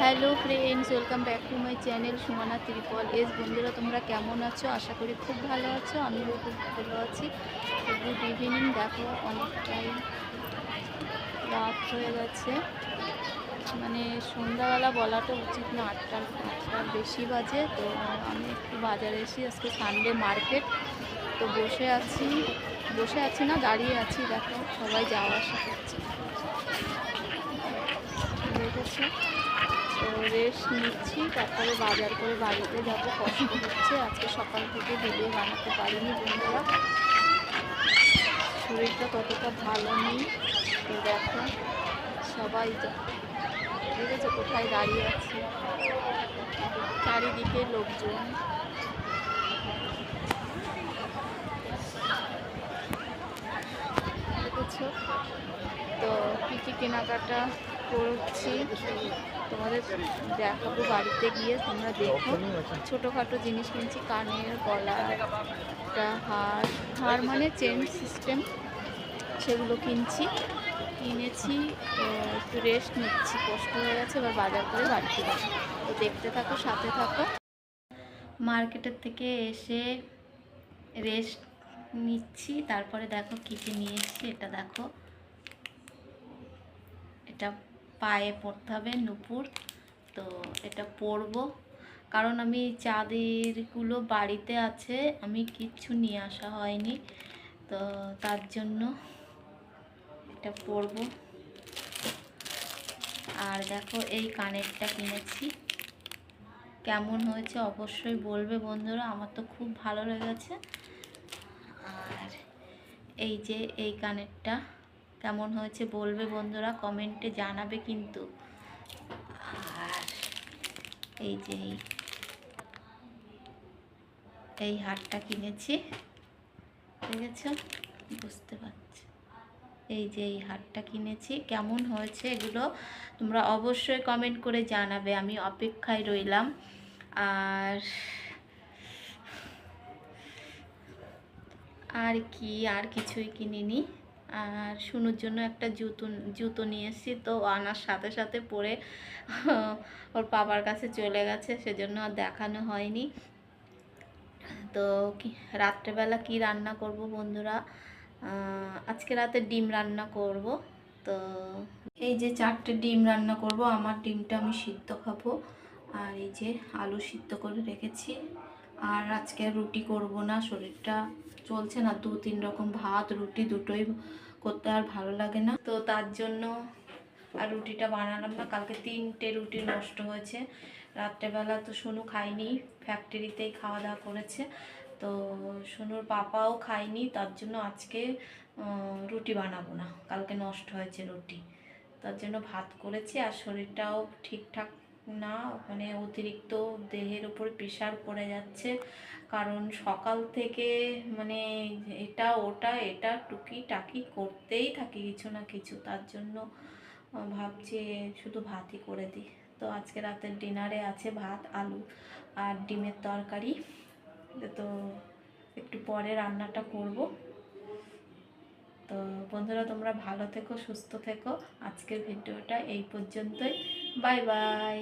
Hello friends, welcome back to my channel Sumana triple. S, বন্ধুরা, তোমরা কেমন আছো? আশা করি খুব ভালো আছো, আমিও খুব ভালো আছি। গুড ইভিনিং দেখো, অনেকটাই রাত হয়ে গেছে। মানে সন্ধ্যাবেলা বলাটা উচিত না, আটটার আটটার বেশি বাজে। তো আমি একটু বাজারে এসি আজকে সানডে মার্কেট তো বসে আছি বসে আছি না, দাঁড়িয়ে আছি, দেখো, সবাই যাওয়া আসা করছে। দেখেছ রেস্ট নিচ্ছি, তারপরে বাজার করে বাড়িতে যাব কষ্ট হচ্ছে, আজকে সকাল থেকে ভিডিও বানাতে পারিনি বন্ধুরা। শরীরটা ততটা ভালো নেই। তো দেখো, সবাই যা- আছে কোথায় দাঁড়িয়ে আছে? চারিদিকে লোকজন। তো কী কী কেনাকাটা করছি। তোমাদের দেখাবো বাড়িতে গিয়ে, তোমরা দেখো। ছোটোখাটো জিনিস কিনছি, কানের গলা, একটা হার হার মানে চেন সিস্টেম সেগুলো কিনছি। কিনেছি একটু রেস্ট নিচ্ছি, কষ্ট হয়ে গেছে, এবার বাজার করে বাড়িতে যাব তো দেখতে থাকো, সাথে থাকো। মার্কেটের থেকে এসে রেস্ট নিচ্ছি, তারপরে দেখো কী কী নিয়ে এসেছি, এটা দেখো। এটা পায়ে পরতে হবে নুপুর। তো এটা পরব। কারণ আমি চাঁদেরগুলো বাড়িতে আছে, আমি কিচ্ছু নিয়ে আসা হয়নি। তো তার জন্য এটা পরবো। আর দেখো, এই কানেরটা কিনেছি। কেমন হয়েছে অবশ্যই বলবে বন্ধুরা, আমার তো খুব ভালো লেগেছে। আর এই যে, এই কানেরটা। কেমন হয়েছে বলবে বন্ধুরা, কমেন্টে জানাবে কিন্তু। আর এই যে এই হারটা কিনেছি, দেখেছ? বুঝতে পারছি। এই যে এই হারটা কিনেছি, কেমন হয়েছে এগুলো তোমরা অবশ্যই কমেন্ট করে জানাবে, আমি অপেক্ষায় রইলাম। আর আর কি, আর কিছুই কিনিনি। আর শুনুর জন্য একটা জুতো জুতো নিয়ে এসেছি। তো আনার সাথে সাথে পরে, ওর বাবার কাছে চলে গেছে, সেজন্য আর দেখানো হয়নি। তো কি, রাত্রেবেলা কি রান্না করব বন্ধুরা? আজকে রাতে ডিম রান্না করব। তো এই যে চারটে ডিম রান্না করব, আমার ডিমটা আমি সিদ্ধ খাব। আর এই যে আলু সিদ্ধ করে রেখেছি। আর আজকে রুটি করব না, শরীরটা চলছে না, দু তিন রকম ভাত, রুটি দুটোই করতে আর ভালো লাগে না। তো তার জন্য আর রুটিটা বানালাম না, কালকে তিনটে রুটি নষ্ট হয়েছে। রাত্রেবেলা তো সোনু খায়নি ফ্যাক্টরিতেই খাওয়া দাওয়া করেছে। তো সোনুর পাপাও খায়নি, তার জন্য আজকে রুটি বানাবো না, কালকে নষ্ট হয়েছে রুটি। তার জন্য ভাত করেছি আর শরীরটাও ঠিকঠাক না মানে অতিরিক্ত দেহের উপর প্রেশার পড়ে যাচ্ছে। কারণ সকাল থেকে মানে এটা, ওটা, এটা টুকি টাকি করতেই থাকি কিছু না কিছু। তার জন্য ভাবছি শুধু ভাতই করে দিই। তো আজকে রাতের ডিনারে আছে ভাত, আলু আর ডিমের তরকারি। তো একটু পরে রান্নাটা করব। তো বন্ধুরা, তোমরা ভালো থেকো, সুস্থ থেকো। আজকের ভিডিওটা এই পর্যন্তই। Bye bye